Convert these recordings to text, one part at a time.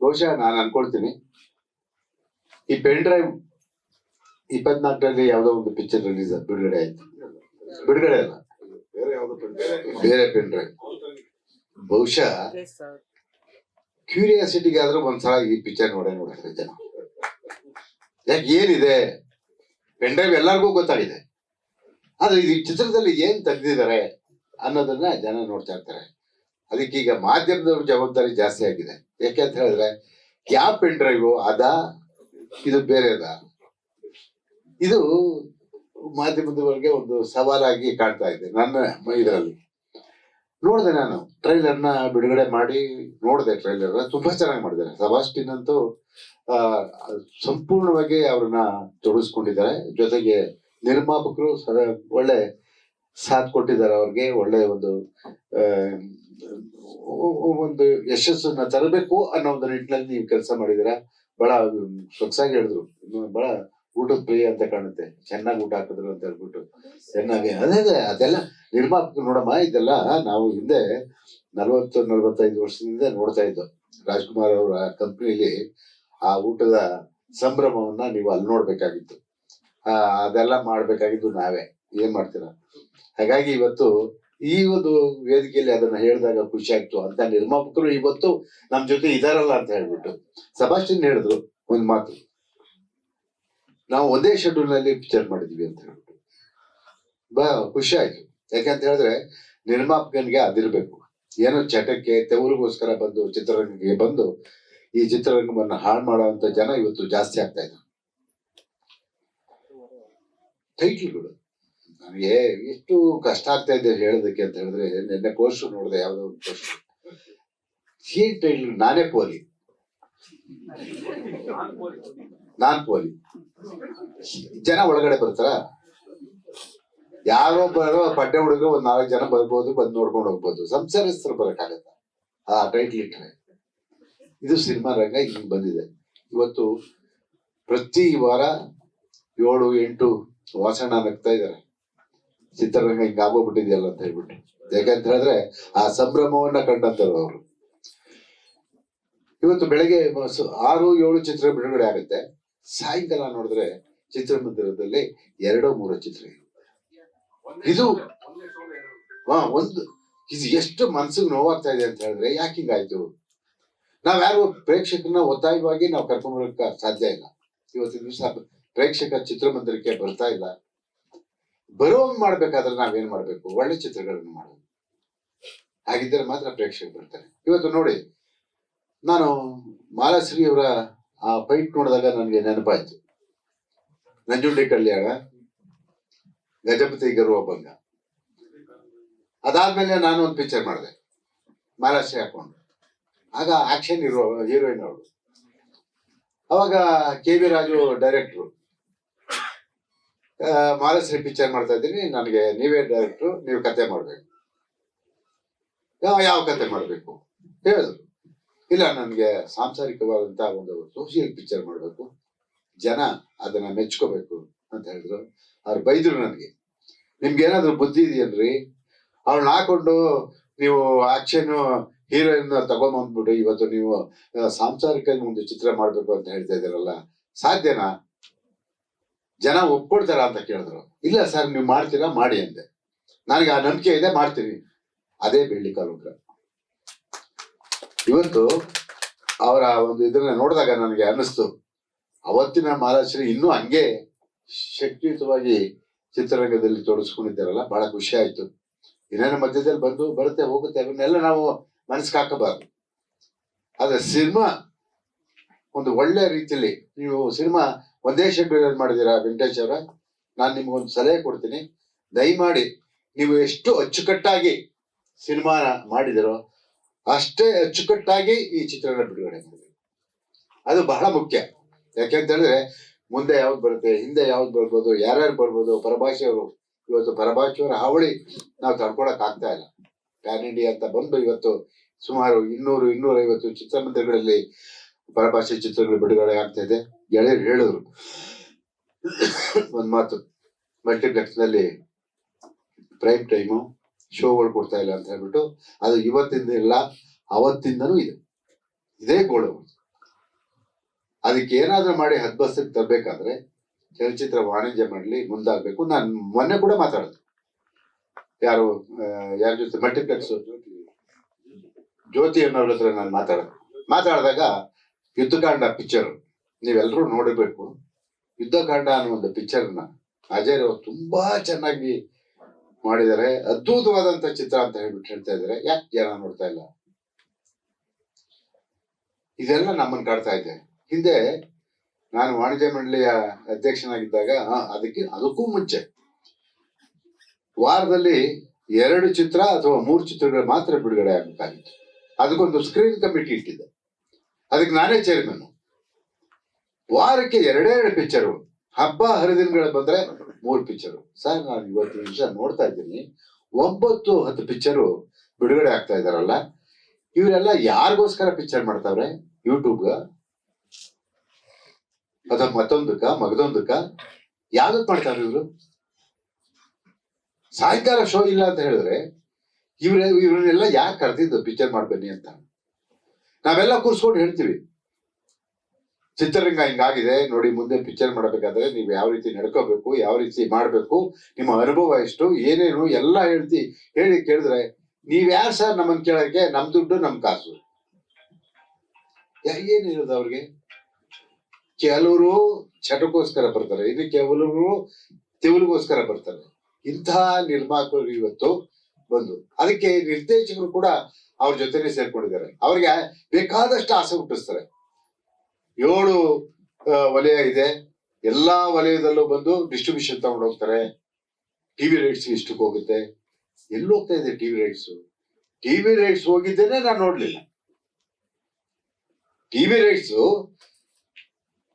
ಬಹುಶಃ ನಾನು ಅನ್ಕೊಳ್ತೀನಿ. ಈ ಪೆನ್ ಡ್ರೈವ್ ಇಪ್ಪತ್ನಾಲ್ಕರಲ್ಲಿ ಯಾವುದೋ ಒಂದು ಪಿಕ್ಚರ್ ರಿಲೀಸ್ ಬಿಡುಗಡೆ ಆಯ್ತು. ಬಿಡುಗಡೆ ಅಲ್ಲ? ಬೇರೆ ಯಾವ್ದು ಬೇರೆ ಪೆನ್ ಡ್ರೈವ್ ಬಹುಶಃ ಕ್ಯೂರಿಯಾಸಿಟಿಗೆ ಆದ್ರೂ ಒಂದ್ಸಲ ಈ ಪಿಕ್ಚರ್ ನೋಡೇ ನೋಡ್ತಾರೆ ಜನ. ಯಾಕೆ ಏನಿದೆ? ಪೆನ್ ಡ್ರೈವ್ ಎಲ್ಲರಿಗೂ ಗೊತ್ತಾಗಿದೆ. ಆದ್ರೆ ಈ ಚಿತ್ರದಲ್ಲಿ ಏನ್ ತೆಗ್ದಿದ್ದಾರೆ ಅನ್ನೋದನ್ನ ಜನ ನೋಡ್ತಾ ಇರ್ತಾರೆ. ಅದಕ್ಕೀಗ ಮಾಧ್ಯಮದವ್ರ ಜವಾಬ್ದಾರಿ ಜಾಸ್ತಿ ಆಗಿದೆ. ಯಾಕೆ ಅಂತ ಹೇಳಿದ್ರೆ ಯಾವ ಪೆನ್ ಡ್ರೈವ್ ಅದ, ಇದು ಬೇರೆದ ಇದು ಮಾಧ್ಯಮದವರಿಗೆ ಒಂದು ಸವಾಲಾಗಿ ಕಾಣ್ತಾ ಇದೆ, ನನ್ನ ಇದರಲ್ಲಿ. ನೋಡಿದೆ ನಾನು, ಟ್ರೈಲರ್ನ ಬಿಡುಗಡೆ ಮಾಡಿ ನೋಡಿದೆ ಟ್ರೈಲರ್ ತುಂಬಾ ಚೆನ್ನಾಗಿ ಮಾಡಿದ್ದಾರೆ. ಸಬಾಸ್ಟಿನ್ ಅಂತೂ ಸಂಪೂರ್ಣವಾಗಿ ಅವ್ರನ್ನ ತೊಡಗಿಸ್ಕೊಂಡಿದ್ದಾರೆ. ಜೊತೆಗೆ ನಿರ್ಮಾಪಕರು ಒಳ್ಳೆ ಸಾಥ್ ಕೊಟ್ಟಿದ್ದಾರೆ ಅವ್ರಿಗೆ, ಒಳ್ಳೆ ಒಂದು ಒಂದು ಯಶಸ್ಸನ್ನ ತರಬೇಕು ಅನ್ನೋ ಒಂದು ನಿಟ್ಟಿನಲ್ಲಿ ನೀವು ಕೆಲಸ ಮಾಡಿದೀರ ಬಹಳ ಸೊಗಸಾಗಿ ಹೇಳಿದ್ರು. ಬಹಳ ಊಟದ ಪ್ರಿಯ ಅಂತ ಕಾಣುತ್ತೆ. ಚೆನ್ನಾಗಿ ಊಟ ಹಾಕಿದ್ರು ಅಂತ ಹೇಳ್ಬಿಟ್ಟು. ಚೆನ್ನಾಗಿ, ಅದೇ ಅದೇ, ಅದೆಲ್ಲ ನಿರ್ಮಾಪಕ ನೋಡಮ್ಮ, ಇದೆಲ್ಲ ನಾವು ಹಿಂದೆ ನಲವತ್ತು, ನಲವತ್ತೈದು ವರ್ಷದಿಂದ ನೋಡ್ತಾ ಇದ್ದೋ. ರಾಜ್ಕುಮಾರ್ ಅವರ ಕಂಪ್ನಿಲಿ ಆ ಊಟದ ಸಂಭ್ರಮವನ್ನ ನೀವು ಅಲ್ಲಿ ನೋಡ್ಬೇಕಾಗಿತ್ತು. ಅದೆಲ್ಲ ಮಾಡ್ಬೇಕಾಗಿದ್ದು ನಾವೇ. ಏನ್ ಮಾಡ್ತೀರಾ? ಹಾಗಾಗಿ ಇವತ್ತು ಈ ಒಂದು ವೇದಿಕೆಯಲ್ಲಿ ಅದನ್ನ ಹೇಳಿದಾಗ ಖುಷಿ ಆಯ್ತು ಅಂತ ನಿರ್ಮಾಪಕರು ಇವತ್ತು ನಮ್ ಜೊತೆ ಇದಾರಲ್ಲ ಅಂತ ಹೇಳ್ಬಿಟ್ಟು. ಸಬಾಸ್ಟಿನ್ ಹೇಳಿದ್ರು ಒಂದ್ ಮಾತು. ನಾವು ಒಂದೇ ಶೆಡ್ಯೂಲ್ನಲ್ಲಿ ಪಿಕ್ಚರ್ ಮಾಡಿದ್ವಿ ಅಂತ ಹೇಳ್ಬಿಟ್ಟು. ಬಾ, ಖುಷಿ ಆಯ್ತು. ಯಾಕಂತ ಹೇಳಿದ್ರೆ ನಿರ್ಮಾಪಕನಿಗೆ ಅದಿರ್ಬೇಕು. ಏನೋ ಚಟಕ್ಕೆ ತೆವರಿಗೋಸ್ಕರ ಬಂದು ಚಿತ್ರರಂಗಕ್ಕೆ ಬಂದು ಈ ಚಿತ್ರರಂಗವನ್ನ ಹಾಳು ಮಾಡುವಂತ ಜನ ಇವತ್ತು ಜಾಸ್ತಿ ಆಗ್ತಾ ಇದ್ದಾರೆ. ಟೈಟ್ಲ್ಗಳು ನನಗೆ ಎಷ್ಟು ಕಷ್ಟ ಆಗ್ತಾ ಇದೆ ಹೇಳೋದಕ್ಕೆ ಅಂತ ಹೇಳಿದ್ರೆ ನಿನ್ನೆ ಕೋರ್ಸ್ ನೋಡಿದೆ ಯಾವುದೋ ಒಂದು ಕೋರ್ಸ್ ಏನ್ ಟೈಟ್ಲ್ ನಾನೇ ಪೋಲಿ. ನಾನ್ ಪೋಲಿ. ಜನ ಒಳಗಡೆ ಬರ್ತಾರ? ಯಾರೋ ಬರೋ ಪಡ್ಡೆ ಹುಡುಗ ಒಂದ್ ನಾಲ್ಕು ಜನ ಬರ್ಬೋದು ಬಂದು ನೋಡ್ಕೊಂಡು ಹೋಗ್ಬೋದು. ಸಂಸಾರಸ್ಥರು ಬರಕ್ಕಾಗತ್ತ? ಆ ಟೈಟ್ಲ್ ಇಟ್ಟರೆ ಇದು ಸಿನಿಮಾ ರಂಗ ಹಿಂಗ್ ಬಂದಿದೆ. ಇವತ್ತು ಪ್ರತಿ ವಾರ ಏಳು ಎಂಟು ವಾಸಣ್ಣ ನಗ್ತಾ ಇದಾರೆ ಚಿತ್ರರಂಗ ಹಿಂಗ ಆಗೋಗ್ಬಿಟ್ಟಿದೆಯಲ್ಲ ಅಂತ ಹೇಳ್ಬಿಟ್ಟು. ಯಾಕಂತ ಹೇಳಿದ್ರೆ ಆ ಸಂಭ್ರಮವನ್ನ ಕಂಡಂತರು ಅವರು. ಇವತ್ತು ಬೆಳಗ್ಗೆ ಆರು, ಏಳು ಚಿತ್ರ ಬಿಡುಗಡೆ ಆಗುತ್ತೆ. ಸಾಯಂಕಾಲ ನೋಡಿದ್ರೆ ಚಿತ್ರಮಂದಿರದಲ್ಲಿ ಎರಡು ಮೂರು ಚಿತ್ರ. ಇದು ಹಾ, ಒಂದು, ಇದು ಎಷ್ಟು ಮನ್ಸಿಗೆ ನೋವಾಗ್ತಾ ಇದೆ ಅಂತ ಹೇಳಿದ್ರೆ ಯಾಕೆ ಹಿಂಗಾಯ್ತು ನಾವ್ ಯಾರು ಪ್ರೇಕ್ಷಕರನ್ನ ಒತ್ತಾಯವಾಗಿ ನಾವು ಕರ್ಕೊಂಡ್ ಬರಕ್ ಸಾಧ್ಯ ಇಲ್ಲ. ಇವತ್ತಿನ ದಿವಸ ಪ್ರೇಕ್ಷಕ ಚಿತ್ರಮಂದಿರಕ್ಕೆ ಬರ್ತಾ ಇಲ್ಲ. ಬರೋಂಗ್ ಮಾಡ್ಬೇಕಾದ್ರೆ ನಾವೇನ್ ಮಾಡ್ಬೇಕು? ಒಳ್ಳೆ ಚಿತ್ರಗಳನ್ನು ಮಾಡಬೇಕು ಹಾಗಿದ್ದರೆ ಮಾತ್ರ ಪ್ರೇಕ್ಷಕರು ಬರ್ತಾರೆ. ಇವತ್ತು ನೋಡಿ, ನಾನು ಮಾಲಾಶ್ರೀ ಅವರ ಆ ಫೈಟ್ ನೋಡಿದಾಗ ನನಗೆ ನೆನಪಾಯ್ತು. ನಂಜುಂಡಿ ಕಲ್ಯಾಣ, ಗಜಪತಿ ಗರ್ವಭಂಗ ಅದಾದ್ಮೇಲೆ ನಾನು ಒಂದು ಪಿಕ್ಚರ್ ಮಾಡಿದೆ. ಮಾಲಾಶ್ರೀ ಹಾಕೊಂಡು ಆಗ ಆಕ್ಷನ್ ಇರೋ ಹೀರೋಯಿನ್ ಅವರು ಅವಾಗ K V Raju director Malashri picture ಮಾಡ್ತಾ ಇದ್ದೀನಿ. ನನಗೆ ನೀವೇ ಡೈರೆಕ್ಟ್ರು ನೀವು ಕತೆ ಮಾಡಬೇಕು. ಯಾವ ಯಾವ ಕತೆ ಮಾಡಬೇಕು? ಹೇಳಿದ್ರು ಇಲ್ಲ, ನನಗೆ ಸಾಂಸಾರಿಕವಾದಂಥ ಒಂದು ಸೋಷಿಯಲ್ ಪಿಕ್ಚರ್ ಮಾಡಬೇಕು. ಜನ ಅದನ್ನ ಮೆಚ್ಕೋಬೇಕು ಅಂತ ಹೇಳಿದ್ರು. ಅವ್ರು ಬೈದ್ರು ನನಗೆ. ನಿಮ್ಗೆ ಏನಾದ್ರು ಬುದ್ಧಿ ಇದೆಯಲ್ರಿ ಅವಳನ್ನ ಹಾಕೊಂಡು ನೀವು ಆಕ್ಷನ್ ಹೀರೋಯಿನ್ ತಗೊಂಬಂದ್ಬಿಟ್ಟು ಇವತ್ತು ನೀವು ಸಾಂಸಾರಿಕ ಒಂದು ಚಿತ್ರ ಮಾಡಬೇಕು ಅಂತ ಹೇಳ್ತಾ ಇದ್ದೀರಲ್ಲ. ಸಾಧ್ಯನಾ? ಜನ ಒಪ್ಕೊಡ್ತಾರ ಅಂತ ಕೇಳಿದ್ರು. ಇಲ್ಲ ಸರ್, ನೀವು ಮಾಡ್ತೀರಾ? ಮಾಡಿ ಅಂದೆ. ನನಗೆ ಆ ನಂಬಿಕೆ ಇದೆ, ಮಾಡ್ತೀನಿ. ಅದೇ ಬೆಳ್ಳಿ ಕಾಲುಗ್ರ ಇವತ್ತು ಅವರ ಒಂದು ಇದನ್ನ ನೋಡಿದಾಗ ನನಗೆ ಅನ್ನಿಸ್ತು. ಅವತ್ತಿನ ಮಹಾರಾಷ್ಟ್ರ ಇನ್ನೂ ಹಂಗೆ ಶಕ್ತಿಯುತವಾಗಿ ಚಿತ್ರರಂಗದಲ್ಲಿ ತೊಡಗಿಸ್ಕೊಂಡಿದ್ದಾರಲ್ಲ ಬಹಳ ಖುಷಿ ಆಯ್ತು. ಇನ್ನೇನು ಮಧ್ಯದಲ್ಲಿ ಬಂದು ಬರುತ್ತೆ, ಹೋಗುತ್ತೆ ಅವನ್ನೆಲ್ಲ ನಾವು ಮನಸ್ಸಿಗೆ ಹಾಕಬಾರ್ದು. ಆದ್ರೆ ಸಿನಿಮಾ ಒಂದು ಒಳ್ಳೆ ರೀತಿಯಲ್ಲಿ ನೀವು ಸಿನಿಮಾ ಒಂದೇ ಶೆಡ್ಯೂಲ್ ಮಾಡಿದೀರಾ ವೆಂಕಟೇಶ್ ಅವರ? ನಾನು ನಿಮ್ಗೊಂದು ಸಲಹೆ ಕೊಡ್ತೀನಿ. ದಯಮಾಡಿ ನೀವು ಎಷ್ಟು ಅಚ್ಚುಕಟ್ಟಾಗಿ ಸಿನಿಮಾನ ಮಾಡಿದಿರೋ ಅಷ್ಟೇ ಅಚ್ಚುಕಟ್ಟಾಗಿ ಈ ಚಿತ್ರನ ಬಿಡುಗಡೆ ಮಾಡಿದ್ರು ಅದು ಬಹಳ ಮುಖ್ಯ. ಯಾಕೆಂತ ಹೇಳಿದ್ರೆ ಮುಂದೆ ಯಾವ್ದು ಬರುತ್ತೆ, ಹಿಂದೆ ಯಾವ್ದು ಬರ್ಬೋದು, ಯಾರ್ಯಾರು ಬರ್ಬೋದು ಪರಭಾಷೆಯವರು ಇವತ್ತು ಪರಭಾಷೆಯವರ ಹಾವಳಿ ನಾವು ತಡ್ಕೊಳಕ್ ಆಗ್ತಾ ಇಲ್ಲ. ಪ್ಯಾನ್ ಇಂಡಿಯಾ ಅಂತ ಬಂದು ಇವತ್ತು ಸುಮಾರು ಇನ್ನೂರು ಇನ್ನೂರ ಐವತ್ತು ಚಿತ್ರಮಂದಿರಗಳಲ್ಲಿ ಪರಭಾಷೆ ಚಿತ್ರಗಳು ಬಿಡುಗಡೆ ಆಗ್ತಾ ಇದೆ. ಗೆಳೆಯರು ಹೇಳಿದ್ರು ಒಂದ್ ಮಾತು. ಮಲ್ಟಿಪ್ಲೆಕ್ಸ್ನಲ್ಲಿ ಪ್ರೈಮ್ ಟೈಮು ಶೋಗಳು ಕೊಡ್ತಾ ಇಲ್ಲ ಅಂತ ಹೇಳ್ಬಿಟ್ಟು, ಅದು ಇವತ್ತಿಂದ ಇಲ್ಲ, ಅವತ್ತಿಂದನೂ ಇದೆ. ಇದೇ ಗೋಳು ಅದಕ್ಕೆ ಏನಾದ್ರೂ ಮಾಡಿ ಹದ್ಬಸ್ಸಿಗೆ ತರಬೇಕಾದ್ರೆ ಚಲನಚಿತ್ರ ವಾಣಿಜ್ಯ ಮಾಡಲಿ ಮುಂದಾಗಬೇಕು. ನಾನು ಮೊನ್ನೆ ಕೂಡ ಮಾತಾಡಿದೆ. ಯಾರು ಯಾರ ಜೊತೆ ಮಲ್ಟಿಪ್ಲೆಕ್ಸ್ ಜ್ಯೋತಿ ಅನ್ನೋರ ಹತ್ರ ನಾನು ಮಾತಾಡಿದೆ. ಮಾತಾಡಿದಾಗ ಯುದ್ಧಕಾಂಡ ಪಿಕ್ಚರ್ ನೀವೆಲ್ಲರೂ ನೋಡಬೇಕು. ಯುದ್ಧಕಾಂಡ ಅನ್ನೋ ಒಂದು ಪಿಕ್ಚರ್ನ ಅಜಯ್ ಅವರು ತುಂಬಾ ಚೆನ್ನಾಗಿ ಮಾಡಿದ್ದಾರೆ. ಅದ್ಭುತವಾದಂತ ಚಿತ್ರ ಅಂತ ಹೇಳ್ಬಿಟ್ಟು ಹೇಳ್ತಾ ಇದ್ದಾರೆ. ಯಾಕೆ ಜನ ನೋಡ್ತಾ ಇಲ್ಲ. ಇದೆಲ್ಲ ನಮ್ಮನ್ನು ಕಾಡ್ತಾ ಇದೆ. ಹಿಂದೆ ನಾನು ವಾಣಿಜ್ಯ ಮಂಡಳಿಯ ಅಧ್ಯಕ್ಷನಾಗಿದ್ದಾಗ ಅದಕ್ಕೆ ಅದಕ್ಕೂ ಮುಂಚೆ ವಾರದಲ್ಲಿ ಎರಡು ಚಿತ್ರ ಅಥವಾ ಮೂರು ಚಿತ್ರಗಳು ಮಾತ್ರ ಬಿಡುಗಡೆ ಆಗಬೇಕಾಗಿತ್ತು. ಅದಕ್ಕೊಂದು ಸ್ಕ್ರೀನ್ ಕಮಿಟಿ ಇಟ್ಟಿದ್ದೆ. ಅದಕ್ಕೆ ನಾನೇ ಚೇರ್ಮನ್ ವಾರಕ್ಕೆ ಎರಡೇ ಎರಡು ಪಿಕ್ಚರು ಹಬ್ಬ ಹರಿದಿನಗಳು ಬಂದ್ರೆ ಮೂರು ಪಿಕ್ಚರು ಸರ್, ನಾನು ಇವತ್ತು ನಿಮಿಷ ನೋಡ್ತಾ ಇದ್ದೀನಿ. ಒಂಬತ್ತು, ಹತ್ತು ಪಿಕ್ಚರು ಬಿಡುಗಡೆ ಆಗ್ತಾ ಇದಾರಲ್ಲ. ಇವರೆಲ್ಲ ಯಾರಿಗೋಸ್ಕರ ಪಿಕ್ಚರ್ ಮಾಡ್ತಾವ್ರೆ? ಯೂಟ್ಯೂಬ್ಗ ಅದ ಮತ್ತೊಂದಕ್ಕ, ಮಗದೊಂದಕ್ಕ? ಯಾವ್ದಕ್ ಮಾಡ್ತಾರೆ ಇವರು? ಸಾಯಂಕಾಲ ಶೋ ಇಲ್ಲ ಅಂತ ಹೇಳಿದ್ರೆ ಇವ್ರ, ಇವ್ರನ್ನೆಲ್ಲ ಯಾಕೆ ಕರೆದಿದ್ದು ಪಿಕ್ಚರ್ ಮಾಡ್ಬನ್ನಿ ಅಂತ? ನಾವೆಲ್ಲ ಕೂರ್ಸ್ಕೊಂಡು ಹೇಳ್ತೀವಿ. ಚಿತ್ರರಂಗ ಹಿಂಗಾಗಿದೆ, ನೋಡಿ ಮುಂದೆ ಪಿಕ್ಚರ್ ಮಾಡಬೇಕಾದ್ರೆ ನೀವು ಯಾವ ರೀತಿ ನಡ್ಕೋಬೇಕು, ಯಾವ ರೀತಿ ಮಾಡ್ಬೇಕು, ನಿಮ್ಮ ಅನುಭವ ಎಷ್ಟು, ಏನೇನು ಎಲ್ಲ ಹೇಳ್ತಿ, ಹೇಳಿ ಕೇಳಿದ್ರೆ ನೀವ್ ಯಾರು ಸರ್ ನಮ್ಮನ್ ಕೇಳಕ್ಕೆ ನಮ್ ದುಡ್ಡು, ನಮ್ ಕಾಸು? ಏನು ಇರೋದು ಅವ್ರಿಗೆ? ಕೆಲವರು ಚಟಕ್ಕೋಸ್ಕರ ಬರ್ತಾರೆ. ಇನ್ನು ಕೆಲವರು ತಿವಲಿಗೋಸ್ಕರ ಬರ್ತಾರೆ. ಇಂತಹ ನಿರ್ಮಾಪಕರು ಇವತ್ತು ಬಂದು ಅದಕ್ಕೆ ನಿರ್ದೇಶಕರು ಕೂಡ ಅವ್ರ ಜೊತೆನೆ ಸೇರ್ಕೊಂಡಿದ್ದಾರೆ. ಅವ್ರಿಗೆ ಬೇಕಾದಷ್ಟು ಆಸೆ ಹುಟ್ಟಿಸ್ತಾರೆ. ಏಳು ವಲಯ ಇದೆ. ಎಲ್ಲಾ ವಲಯದಲ್ಲೂ ಬಂದು ಡಿಸ್ಟ್ರಿಬ್ಯೂಷನ್ ತಗೊಂಡು ಹೋಗ್ತಾರೆ. ಟಿವಿ ರೈಟ್ಸ್ ಇಷ್ಟಕ್ಕೆ ಹೋಗುತ್ತೆ. ಎಲ್ಲಿ ಹೋಗ್ತಾ ಇದೆ ಟಿವಿ ರೈಟ್ಸ್ ಟಿವಿ ರೈಟ್ಸ್ ಹೋಗಿದ್ದೇನೆ ನಾನು ನೋಡ್ಲಿಲ್ಲ. ಟಿವಿ ರೈಟ್ಸ್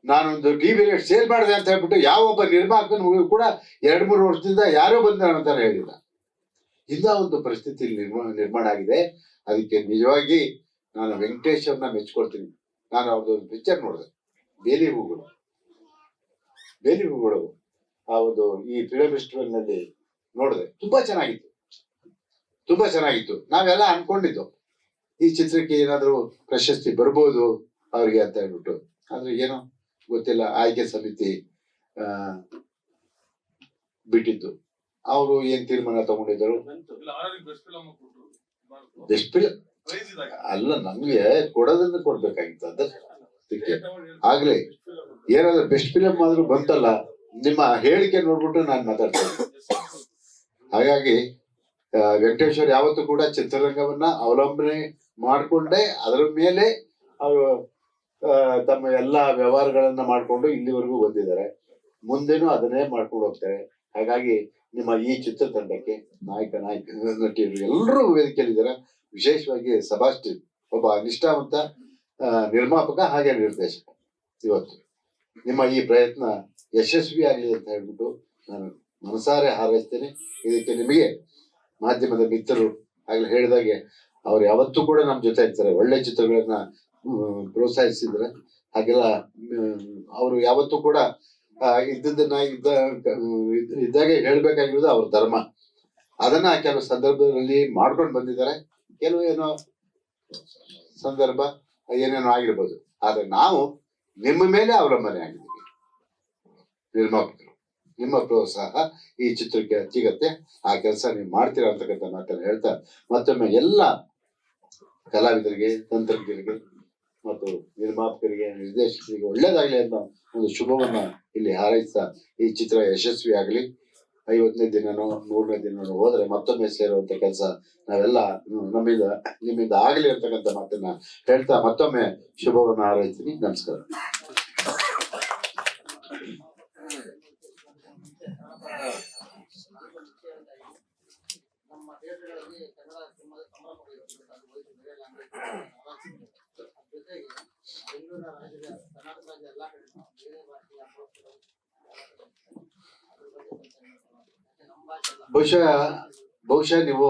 ನಾನೊಂದು ಟಿವಿ ರೈಟ್ ಸೇಲ್ ಮಾಡಿದೆ ಅಂತ ಹೇಳ್ಬಿಟ್ಟು ಯಾವೊಬ್ಬ ನಿರ್ಮಾಪಕನ ಕೂಡ ಎರಡ್, ಮೂರು ವರ್ಷದಿಂದ ಯಾರೋ ಬಂದ ಅಂತ ಹೇಳಿಲ್ಲ ಇಂಥ ಒಂದು ಪರಿಸ್ಥಿತಿ ನಿರ್ಮಾಣ ಆಗಿದೆ. ಅದಕ್ಕೆ ನಿಜವಾಗಿ ನಾನು ವೆಂಕಟೇಶ್ವರನ ಮೆಚ್ಕೊಳ್ತೀನಿ ನಾನು ಅವ್ರದ್ದು ಪಿಕ್ಚರ್ ನೋಡಿದೆ. ಬೇಲಿ ಹೂಗಳು. ಬೇಲಿ ಹೂಗಳು ಆ ಒಂದು ಈ ಫಿಲಮ್ ಫೆಸ್ಟಿವಲ್ನಲ್ಲಿ ನೋಡಿದೆ. ತುಂಬಾ ಚೆನ್ನಾಗಿತ್ತು. ತುಂಬಾ ಚೆನ್ನಾಗಿತ್ತು. ನಾವೆಲ್ಲ ಅನ್ಕೊಂಡಿದ್ದು. ಈ ಚಿತ್ರಕ್ಕೆ ಏನಾದ್ರು ಪ್ರಶಸ್ತಿ ಬರ್ಬೋದು ಅವ್ರಿಗೆ ಅಂತ ಹೇಳ್ಬಿಟ್ಟು. ಆದ್ರೆ ಏನೋ ಗೊತ್ತಿಲ್ಲ. ಆಯ್ಕೆ ಸಮಿತಿ ಬಿಟ್ಟಿದ್ದು. ಅವರು ಏನ್ ತೀರ್ಮಾನ ತಗೊಂಡಿದ್ರು ಇದಾಗ ಅಲ್ಲ, ನಮ್ಗೆ ಕೊಡೋದನ್ನ ಕೊಡ್ಬೇಕಾಗಿತ್ತು ಅದಕ್ಕೆ. ಆಗ್ಲಿ. ಏನಾದ್ರು ಬೆಸ್ಟ್ ಫಿಲಮ್ ಆದ್ರೂ ಬಂತಲ್ಲ, ನಿಮ್ಮ ಹೇಳಿಕೆ ನೋಡ್ಬಿಟ್ಟು ನಾನು ಮಾತಾಡ್ತೇನೆ. ಹಾಗಾಗಿ ವೆಂಕಟೇಶ್ವರ್ ಯಾವತ್ತೂ ಕೂಡ ಚಿತ್ರರಂಗವನ್ನ ಅವಲಂಬನೆ ಮಾಡಿಕೊಂಡೇ, ಅದರ ಮೇಲೆ ಅವರು ತಮ್ಮ ಎಲ್ಲಾ ವ್ಯವಹಾರಗಳನ್ನ ಮಾಡ್ಕೊಂಡು ಇಲ್ಲಿವರೆಗೂ ಬಂದಿದ್ದಾರೆ. ಮುಂದೆನೂ ಅದನ್ನೇ ಮಾಡ್ಕೊಂಡು ಹೋಗ್ತಾರೆ. ಹಾಗಾಗಿ ನಿಮ್ಮ ಈ ಚಿತ್ರತಂಡಕ್ಕೆ ನಾಯಕ ನಾಯಕ ನಟಿಯರು ಎಲ್ಲರೂ ವೇದಿಕೆಯಲ್ಲಿದ್ದಾರೆ. ವಿಶೇಷವಾಗಿ ಸಭಾಷ್ಟಿ ಒಬ್ಬ ನಿಷ್ಠಾವಂತ ನಿರ್ಮಾಪಕ ಹಾಗೆ ನಿರ್ದೇಶಕ ಇವತ್ತು. ನಿಮ್ಮ ಈ ಪ್ರಯತ್ನ ಯಶಸ್ವಿ ಆಗಲಿ ಅಂತ ಹೇಳ್ಬಿಟ್ಟು ನಾನು ಮನಸಾರೆ ಹಾರೈಸ್ತೇನೆ. ಇದಕ್ಕೆ ನಿಮಗೆ ಮಾಧ್ಯಮದ ಮಿತ್ರರು ಆಗಲಿ ಹೇಳಿದಾಗೆ ಅವ್ರು ಯಾವತ್ತೂ ಕೂಡ ನಮ್ಮ ಜೊತೆ ಇರ್ತಾರೆ. ಒಳ್ಳೆ ಚಿತ್ರಗಳನ್ನ ಪ್ರೋತ್ಸಾಹಿಸಿದ್ರೆ ಹಾಗೆಲ್ಲ ಅವರು ಯಾವತ್ತೂ ಕೂಡ ಇದ್ದದನ್ನ ಇದ್ದ ಇದ್ದ- ಇದ್ದಾಗೆ ಹೇಳ್ಬೇಕಾಗಿರೋದು ಅವ್ರ ಧರ್ಮ. ಅದನ್ನ ಕೆಲವು ಸಂದರ್ಭದಲ್ಲಿ ಮಾಡ್ಕೊಂಡು ಬಂದಿದ್ದಾರೆ. ಕೆಲವು ಏನೋ ಸಂದರ್ಭ ಏನೇನೋ ಆಗಿರ್ಬೋದು. ಆದ್ರೆ ನಾವು ನಿಮ್ಮ ಮೇಲೆ ಅವಲಂಬನೆ ಆಗಿದ್ದೀವಿ. ನಿರ್ಮಾಪಕರು ನಿಮ್ಮ ಪ್ರೋತ್ಸಾಹ ಈ ಚಿತ್ರಕ್ಕೆ ಸಿಗತ್ತೆ ಆ ಕೆಲಸ ನೀವು ಮಾಡ್ತೀರಾ ಅಂತಕ್ಕಂಥ ಮಾತನ್ನ ಹೇಳ್ತಾ ಮತ್ತೊಮ್ಮೆ ಎಲ್ಲ ಕಲಾವಿದರಿಗೆ, ತಂತ್ರಜ್ಞರಿಗೆ ಮತ್ತು ನಿರ್ಮಾಪಕರಿಗೆ, ನಿರ್ದೇಶಕರಿಗೆ ಒಳ್ಳೇದಾಗಲಿ ಅನ್ನೋ ಒಂದು ಶುಭವನ್ನ ಇಲ್ಲಿ ಹಾರೈಸ್ತಾ ಈ ಚಿತ್ರ ಯಶಸ್ವಿ ಆಗಲಿ ಐವತ್ತನೇ ದಿನನೋ, ನೂರನೇ ದಿನನೋ ಹೋದ್ರೆ ಮತ್ತೊಮ್ಮೆ ಸೇರುವಂತ ಕೆಲಸ ನಾವೆಲ್ಲ ನಮ್ಮಿಂದ, ನಿಮ್ಮಿಂದ ಆಗಲಿ ಅಂತಕ್ಕಂಥ ಮಾತನ್ನ ಹೇಳ್ತಾ ಮತ್ತೊಮ್ಮೆ ಶುಭವನ್ನು ಹಾರೈಸ್ತೀನಿ. ನಮಸ್ಕಾರ. ನಮ್ಮ ಬಹುಶಃ ಬಹುಶಃ ನೀವು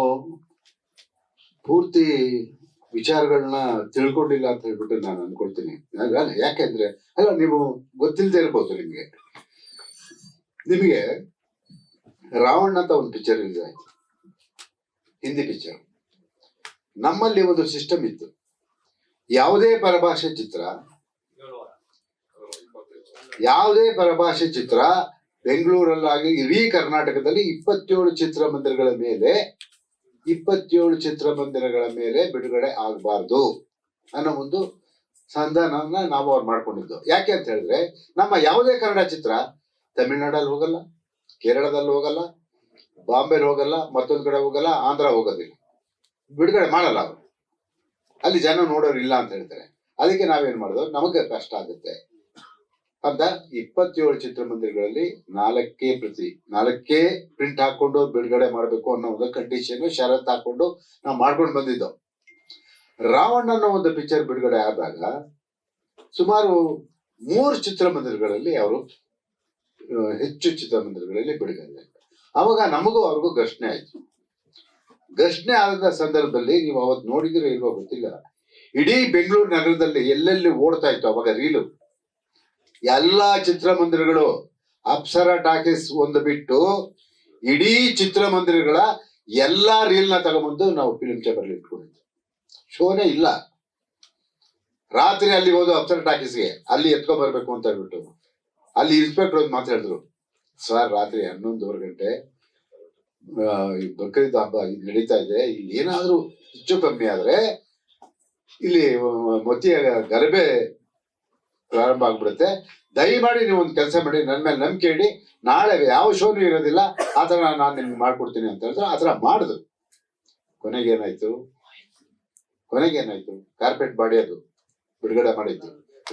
ಪೂರ್ತಿ ವಿಚಾರಗಳನ್ನ ತಿಳ್ಕೊಂಡಿಲ್ಲ ಅಂತ ಹೇಳ್ಬಿಟ್ಟು ನಾನು ಅನ್ಕೊಳ್ತೀನಿ. ಯಾಕೆಂದ್ರೆ ಅಲ್ಲ ನೀವು ಗೊತ್ತಿಲ್ಲದೆ ಇರ್ಬೋದು ನಿಮ್ಗೆ. ನಿಮಗೆ ರಾವಣ ಅಂತ ಒಂದು ಪಿಕ್ಚರ್ ಇದೆ ಹಿಂದಿ ಪಿಕ್ಚರ್ ನಮ್ಮಲ್ಲಿ ಒಂದು ಸಿಸ್ಟಮ್ ಇತ್ತು. ಯಾವುದೇ ಪರಭಾಷೆ ಚಿತ್ರ, ಯಾವುದೇ ಪರಭಾಷೆ ಚಿತ್ರ ಬೆಂಗಳೂರಲ್ಲಾಗಿ ಇಡೀ ಕರ್ನಾಟಕದಲ್ಲಿ ಇಪ್ಪತ್ತೇಳು ಚಿತ್ರಮಂದಿರಗಳ ಮೇಲೆ, ಇಪ್ಪತ್ತೇಳು ಚಿತ್ರಮಂದಿರಗಳ ಮೇಲೆ ಬಿಡುಗಡೆ ಆಗಬಾರ್ದು ಅನ್ನೋ ಒಂದು ಸಂಧಾನವನ್ನ ನಾವು ಅವ್ರು ಮಾಡ್ಕೊಂಡಿದ್ದು. ಯಾಕೆ ಅಂತ ಹೇಳಿದ್ರೆ, ನಮ್ಮ ಯಾವುದೇ ಕನ್ನಡ ಚಿತ್ರ ತಮಿಳ್ನಾಡಲ್ಲಿ ಹೋಗಲ್ಲ, ಕೇರಳದಲ್ಲಿ ಹೋಗಲ್ಲ, ಬಾಂಬೆಲಿ ಹೋಗಲ್ಲ, ಮತ್ತೊಂದು ಕಡೆ ಹೋಗಲ್ಲ, ಆಂಧ್ರ ಹೋಗೋದಿಲ್ಲ. ಬಿಡುಗಡೆ ಮಾಡಲ್ಲ ಅವರು. ಅಲ್ಲಿ ಜನ ನೋಡೋರು ಇಲ್ಲ ಅಂತ ಹೇಳ್ತಾರೆ. ಅದಕ್ಕೆ ನಾವೇನ್ ಮಾಡೋದು? ನಮಗೆ ಕಷ್ಟ ಆಗುತ್ತೆ. ಅಂತ ಇಪ್ಪತ್ತೇಳು ಚಿತ್ರಮಂದಿರಗಳಲ್ಲಿ ನಾಲ್ಕೇ ಪ್ರತಿ, ನಾಲ್ಕೇ ಪ್ರಿಂಟ್ ಹಾಕೊಂಡು ಬಿಡುಗಡೆ ಮಾಡಬೇಕು ಅನ್ನೋ ಒಂದು ಕಂಡೀಷನ್ ಷರತ್ ಹಾಕೊಂಡು ನಾವು ಮಾಡ್ಕೊಂಡು ಬಂದಿದ್ದು. ರಾವಣ ಅನ್ನೋ ಒಂದು ಪಿಕ್ಚರ್ ಬಿಡುಗಡೆ ಆದಾಗ ಸುಮಾರು ಮೂರು ಚಿತ್ರಮಂದಿರಗಳಲ್ಲಿ ಅವರು ಹೆಚ್ಚು ಚಿತ್ರಮಂದಿರಗಳಲ್ಲಿ ಬಿಡುಗಡೆ. ಅವಾಗ ನಮಗೂ ಅವ್ರಿಗೂ ಘರ್ಷಣೆ ಆಯ್ತು. ಘರ್ಷಣೆ ಆದ ಸಂದರ್ಭದಲ್ಲಿ ನೀವು ಅವತ್ತು ನೋಡಿದಿರೋ ಇಲ್ವೋ ಗೊತ್ತಿಲ್ಲ. ಇಡೀ ಬೆಂಗಳೂರು ನಗರದಲ್ಲಿ ಎಲ್ಲೆಲ್ಲಿ ಓಡ್ತಾ ಇತ್ತು ಅವಾಗ ರೀಲು? ಎಲ್ಲಾ ಚಿತ್ರಮಂದಿರಗಳು ಅಪ್ಸರ ಟಾಕೀಸ್ ಒಂದು ಬಿಟ್ಟು ಇಡೀ ಚಿತ್ರಮಂದಿರಗಳ ಎಲ್ಲಾ ರೀಲ್ನ ತಗೊಂಬಂದು ನಾವು ಫಿಲ್ಮ್ ಚೇಂಬರ್ ಇಟ್ಕೊಂಡಿದ್ವಿ. ಶೋನೇ ಇಲ್ಲ. ರಾತ್ರಿ ಅಲ್ಲಿ ಹೋದು ಅಪ್ಸರ ಟಾಕೀಸ್ಗೆ, ಅಲ್ಲಿ ಎತ್ಕೊ ಬರ್ಬೇಕು ಅಂತ ಹೇಳ್ಬಿಟ್ಟು. ಅಲ್ಲಿ ಇನ್ಸ್ಪೆಕ್ಟರ್ ಮಾತಾಡಿದ್ರು. ಸರ್, ರಾತ್ರಿ ಹನ್ನೊಂದುವರೆ ಗಂಟೆ ಬಕ್ರೀದ್ ಹಬ್ಬ ನಡೀತಾ ಇದೆ. ಇಲ್ಲಿ ಏನಾದ್ರೂ ಹೆಚ್ಚು ಕಮ್ಮಿ ಆದ್ರೆ ಇಲ್ಲಿ ಮತಿಯ ಗರಬೆ ಪ್ರಾರಂಭ ಆಗ್ಬಿಡುತ್ತೆ. ದಯಮಾಡಿ ನೀವು ಒಂದು ಕೆಲಸ ಮಾಡಿ ನನ್ನ ಮೇಲೆ ನಂಬಿಕೆ ಇಡಿ. ನಾಳೆ ಯಾವ ಶೋನು ಇರೋದಿಲ್ಲ. ಆ ಥರ ನಾನು ನಿಮ್ಗೆ ಮಾಡ್ಕೊಡ್ತೀನಿ ಅಂತ ಹೇಳಿದ್ರು ಆ ಥರ ಮಾಡಿದ್ರು ಕೊನೆಗೇನಾಯ್ತು ಕೊನೆಗೇನಾಯ್ತು ಕಾರ್ಪೆಟ್ ಬಾಡಿ ಅದು, ಬಿಡುಗಡೆ ಮಾಡಿದ್ದು.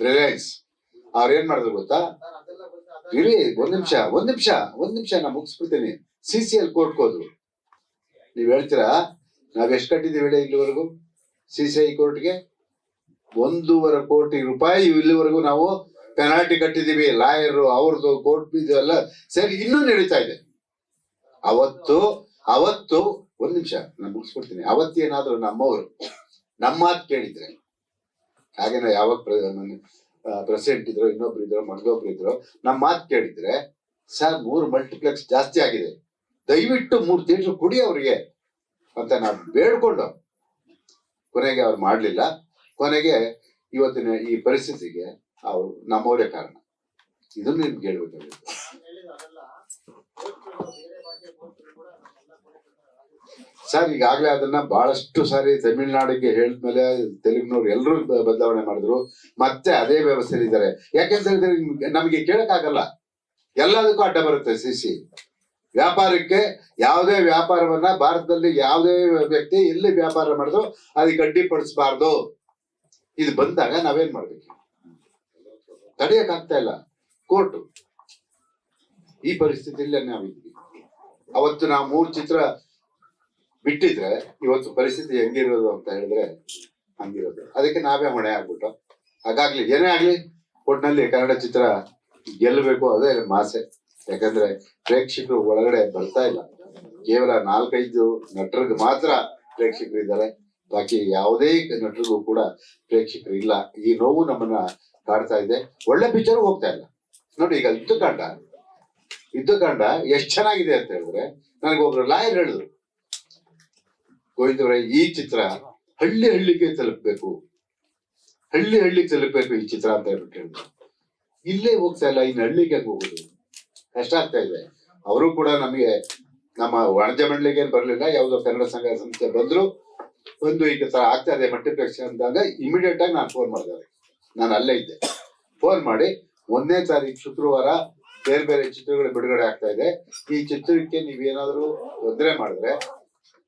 ರಿಲಯನ್ಸ್. ಅವ್ರು ಏನ್ ಮಾಡಿದ್ರು ಗೊತ್ತಾ? ಇರಿ, ಒಂದ್ ನಿಮಿಷ ಒಂದ್ ನಿಮಿಷ ಒಂದ್ ನಿಮಿಷ ನಾ ಮುಗಿಸ್ಬಿಡ್ತೀನಿ. ಸಿ ಸಿ ಎಲ್ ಕೋರ್ಟ್ ಹೋದ್ರು. ನೀವ್ ಹೇಳ್ತೀರಾ? ನಾವ್ ಎಷ್ಟು ಕಟ್ಟಿದೀವಿ ಹೇಳಿ ಇಲ್ಲಿವರೆಗೂ? ಸಿ ಸಿ ಐ ಕೋರ್ಟ್ಗೆ? ಒಂದೂವರೆ ಕೋಟಿ ರೂಪಾಯಿ ಇಲ್ಲಿವರೆಗೂ ನಾವು ಪೆನಾಲ್ಟಿ ಕಟ್ಟಿದ್ದೀವಿ. ಲಾಯರ್ ಅವ್ರದ್ದು ಕೋರ್ಟ್ ಎಲ್ಲ ಸರಿ ಇನ್ನೂ ನಡೀತಾ ಇದೆ. ಅವತ್ತು ಅವತ್ತು, ಒಂದ್ ನಿಮಿಷ, ನಾನು ಮುಗಿಸ್ಕೊಡ್ತೀನಿ. ಅವತ್ತೇನಾದ್ರು ನಮ್ಮವರು, ನಮ್ಮ ಮಾತು ಕೇಳಿದ್ರೆ ಹಾಗೆ ನಾವು ಯಾವಾಗ ಪ್ರೆಸಿಡೆಂಟ್ ಇದ್ರು, ಇನ್ನೊಬ್ರು ಇದ್ರು ಮಗದೊಬ್ರು ಇದ್ರು ನಮ್ಮ ಮಾತು ಕೇಳಿದ್ರೆ, ಸರ್, ಮೂರು ಮಲ್ಟಿಪ್ಲೆಕ್ಸ್ ಜಾಸ್ತಿ ಆಗಿದೆ. ದಯವಿಟ್ಟು ಮೂರು ತಿಂಗಳು ಕುಡಿ ಅವ್ರಿಗೆ ಅಂತ ನಾನು ಬೇಡ್ಕೊಂಡು ಕೊನೆಗೆ ಅವ್ರು ಮಾಡ್ಲಿಲ್ಲ. ಕೊನೆಗೆ ಇವತ್ತಿನ ಈ ಪರಿಸ್ಥಿತಿಗೆ ಅವ್ರು ನಮ್ಮವರೇ ಕಾರಣ. ಇದನ್ನು ನಿಮ್ಗೆ ಹೇಳ್ಬೇಕಾಗಿತ್ತು ಸರ್, ಈಗಾಗಲೇ ಅದನ್ನ ಬಹಳಷ್ಟು ಸಾರಿ ತಮಿಳ್ನಾಡಿಗೆ ಹೇಳಿದ್ಮೇಲೆ ತೆಲುಗಿನವ್ರು ಎಲ್ಲರೂ ಬದಲಾವಣೆ ಮಾಡಿದ್ರು. ಮತ್ತೆ ಅದೇ ವ್ಯವಸ್ಥೆ ಇದ್ದಾರೆ. ಯಾಕೆಂತ ಹೇಳಿದ್ರೆ ನಮಗೆ ಕೇಳಕ್ಕಾಗಲ್ಲ. ಎಲ್ಲದಕ್ಕೂ ಅಡ್ಡ ಬರುತ್ತೆ ಸಿ ಸಿ. ವ್ಯಾಪಾರಕ್ಕೆ ಯಾವುದೇ ವ್ಯಾಪಾರವನ್ನ ಭಾರತದಲ್ಲಿ ಯಾವುದೇ ವ್ಯಕ್ತಿ ಎಲ್ಲಿ ವ್ಯಾಪಾರ ಮಾಡಿದ್ರು ಅದಕ್ಕೆ ಅಡ್ಡಿಪಡಿಸಬಾರ್ದು ಇದು ಬಂದಾಗ ನಾವೇನ್ ಮಾಡ್ಬೇಕು? ತಡೆಯಕ್ ಇಲ್ಲ. ಕೋರ್ಟ್. ಈ ಪರಿಸ್ಥಿತಿಯಲ್ಲಿ ನಾವಿದ್ವಿ ಅವತ್ತು ನಾವು ಮೂರು ಚಿತ್ರ ಬಿಟ್ಟಿದ್ರೆ, ಇವತ್ತು ಪರಿಸ್ಥಿತಿ ಹೆಂಗಿರೋದು ಅಂತ ಹೇಳಿದ್ರೆ ಹಂಗಿರೋದು. ಅದಕ್ಕೆ ನಾವೇ ಹೊಣೆ ಆಗ್ಬಿಟ್ಟು. ಹಾಗಾಗ್ಲಿ ಏನೇ ಆಗ್ಲಿ ಒಟ್ನಲ್ಲಿ ಕನ್ನಡ ಚಿತ್ರ ಗೆಲ್ಲಬೇಕು, ಅದೇ ಮಾಸೆ. ಯಾಕಂದ್ರೆ ಪ್ರೇಕ್ಷಕರು ಒಳಗಡೆ ಬರ್ತಾ ಇಲ್ಲ. ಕೇವಲ ನಾಲ್ಕೈದು ನಟರಿಗೆ ಮಾತ್ರ ಪ್ರೇಕ್ಷಕರು ಇದ್ದಾರೆ. ಬಾಕಿ ಯಾವುದೇ ನಟರಿಗೂ ಕೂಡ ಪ್ರೇಕ್ಷಕರು ಇಲ್ಲ. ಈ ನೋವು ನಮ್ಮನ್ನ ಕಾಡ್ತಾ ಇದೆ. ಒಳ್ಳೆ ಪಿಕ್ಚರ್ ಹೋಗ್ತಾ ಇಲ್ಲ. ನೋಡಿ, ಈಗ ಇದ್ದು ಕಾಂಡ ಎಷ್ಟ್ ಚೆನ್ನಾಗಿದೆ ಅಂತ ಹೇಳಿದ್ರೆ ನನಗೊಬ್ರು ಲಾಯರ್ ಹೇಳಿದ್ರು. ಗೋವಿಂದವರೇ, ಈ ಚಿತ್ರ ಹಳ್ಳಿ ಹಳ್ಳಿಗೆ ತಲುಪಬೇಕು. ಹಳ್ಳಿ ಹಳ್ಳಿಗೆ ತಲುಪಬೇಕು ಈ ಚಿತ್ರ ಅಂತ ಹೇಳ್ಬಿಟ್ಟು ಹೇಳಿದ್ರು. ಇಲ್ಲೇ ಹೋಗ್ತಾ ಇಲ್ಲ, ಇನ್ನು ಹಳ್ಳಿಗೆ ಹೋಗುದು? ಕಷ್ಟ ಆಗ್ತಾ ಇದೆ. ಅವರು ಕೂಡ ನಮಗೆ ನಮ್ಮ ವಾಣಿಜ್ಯ ಮಂಡಳಿಗೆ ಏನು ಬರಲಿಲ್ಲ, ಯಾವುದೋ ಕನ್ನಡ ಸಂಘ ಸಂಸ್ಥೆ ಬಂದ್ರು, ಒಂದು ಈಗ ತರ ಆಗ್ತಾ ಇದೆ ಮಲ್ಟಿಪ್ಲೆಕ್ಸ್ ಅಂದಾಗ ಇಮಿಡಿಯೇಟ್ ಆಗಿ ನಾನು ಫೋನ್ ಮಾಡಿದೆ ನಾನು ಅಲ್ಲೇ ಇದ್ದೆ. ಫೋನ್ ಮಾಡಿ, ಒಂದನೇ ತಾರೀಕು ಶುಕ್ರವಾರ ಬೇರೆ ಬೇರೆ ಚಿತ್ರಗಳು ಬಿಡುಗಡೆ ಆಗ್ತಾ ಇದೆ. ಈ ಚಿತ್ರಕ್ಕೆ ನೀವೇನಾದರೂ ತೊಂದರೆ ಮಾಡಿದ್ರೆ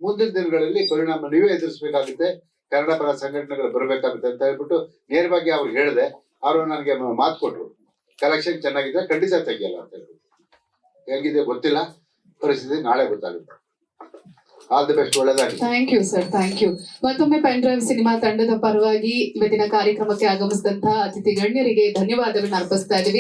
ಮುಂದಿನ ದಿನಗಳಲ್ಲಿ ಪರಿಣಾಮ ನೀವೇ ಎದುರಿಸಬೇಕಾಗುತ್ತೆ. ಕನ್ನಡ ಪರ ಸಂಘಟನೆಗಳು ಬರಬೇಕಾಗುತ್ತೆ ಅಂತ ಹೇಳ್ಬಿಟ್ಟು ನೇರವಾಗಿ ಅವ್ರು ಹೇಳಿದೆ. ಅವರು ನನಗೆ ಮಾತು ಕೊಟ್ಟರು ಕಲೆಕ್ಷನ್ ಚೆನ್ನಾಗಿದೆ, ಖಂಡಿತ ತೆಗಿಯಲ್ಲ ಅಂತ ಹೇಳ್ಬಿಟ್ಟು. ಹೆಂಗಿದೆ ಗೊತ್ತಿಲ್ಲ. ಪರಿಸ್ಥಿತಿ ನಾಳೆ ಗೊತ್ತಾಗುತ್ತೆ. The best thank you sir thank you ಮತ್ತೊಮ್ಮೆ ಪೆನ್ ಡ್ರೈವ್ ಸಿನಿಮಾ ತಂಡದ ಪರವಾಗಿ ಇವತ್ತಿನ ಕಾರ್ಯಕ್ರಮಕ್ಕೆ ಆಗಮಿಸಿದಂತಹ ಅತಿಥಿ ಗಣ್ಯರಿಗೆ ಧನ್ಯವಾದಗಳನ್ನ ಅರ್ಪಿಸ್ತಾ ಇದೀವಿ